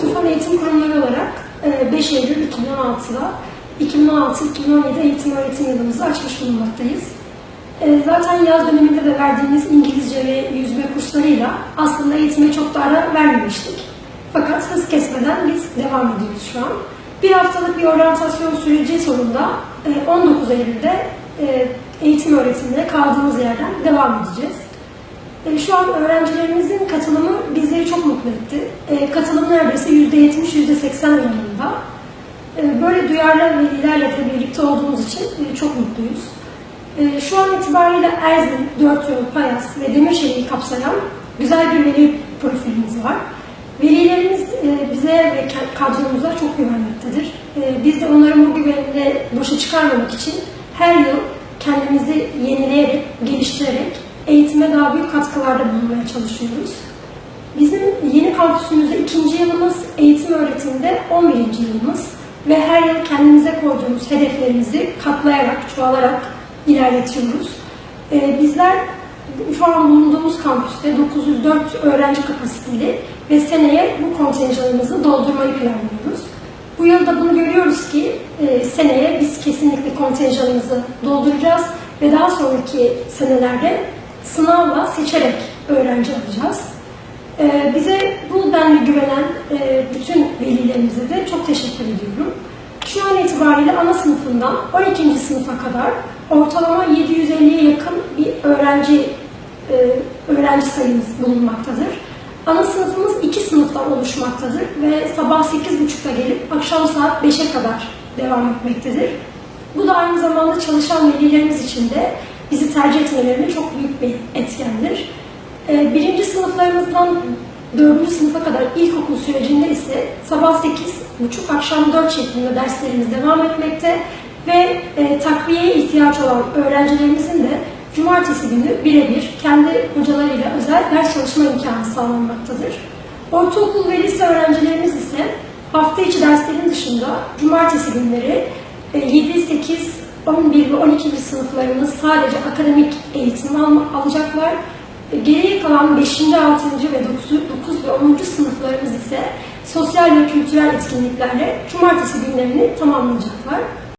Tufan Eğitim Kurumları olarak e, 5 Eylül 2016'da 2016-2017 eğitim öğretim yılımızı açmış bulunmaktayız. E, Zaten yaz döneminde de verdiğimiz İngilizce ve yüzme kurslarıyla aslında eğitime çok da ara vermemiştik. Fakat hız kesmeden biz devam ediyoruz şu an. Bir haftalık bir oryantasyon süreci sonunda e, 19 Eylül'de e, eğitim öğretimine kaldığımız yerden devam edeceğiz. E, Şu an öğrencilerimizin katılımı bizleri çok mutlu etti. E, Katılım neredeyse %70-%80 yanında. E, Böyle duyarlı velilerle de birlikte olduğumuz için çok mutluyuz. Şu an itibariyle Erzin, Dörtyol, Payas ve Demirşehir'i kapsayan güzel bir veli profilimiz var. Velilerimiz bize ve kadromuza çok güvenmektedir. Biz de onların bu güvenini boşa çıkarmamak için her yıl kendimizi yenileyerek, geliştirerek eğitime daha büyük katkılarda bulunmaya çalışıyoruz. Bizim yeni kampüsümüzde ikinci yılımız, eğitim öğretimde 11. yılımız ve her yıl kendimize koyduğumuz hedeflerimizi katlayarak, çoğalarak ilerletiyoruz. Ee, bizler şu an bulunduğumuz kampüste 904 öğrenci kapasiteli ve seneye bu kontenjanımızı doldurmayı planlıyoruz. Bu yılda bunu görüyoruz ki e, seneye biz kesinlikle kontenjanımızı dolduracağız ve daha sonraki senelerde sınavla seçerek öğrenci alacağız. Ee, bize bu denli güvenen e, bütün velilerimize de çok teşekkür ediyorum. Şu an itibariyle ana sınıfından 12. sınıfa kadar ortalama 750'ye yakın bir öğrenci e, öğrenci sayımız bulunmaktadır. Ana sınıfımız iki sınıftan oluşmaktadır ve sabah 8.30'da gelip akşam saat 5'e kadar devam etmektedir. Bu da aynı zamanda çalışan velilerimiz için de bizi tercih etmelerine çok büyük bir etkendir. Ee, Birinci sınıflarımızdan dördüncü sınıfa kadar ilkokul sürecinde ise sabah 8.30 akşam 4 şeklinde derslerimiz devam etmekte ve e, takviyeye ihtiyaç olan öğrencilerimizin de cumartesi günü birebir kendi hocalarıyla özel ders çalışma imkanı sağlanmaktadır. Ortaokul ve lise öğrencilerimiz ise hafta içi derslerin dışında cumartesi günleri e, 7, 8, 11 ve 12. sınıflarımız sadece akademik eğitim al- alacaklar. E, Geriye kalan 5. 6. ve 9. 9 ve 10. sınıflarımız ise sosyal ve kültürel etkinliklerle cumartesi günlerini tamamlayacaklar.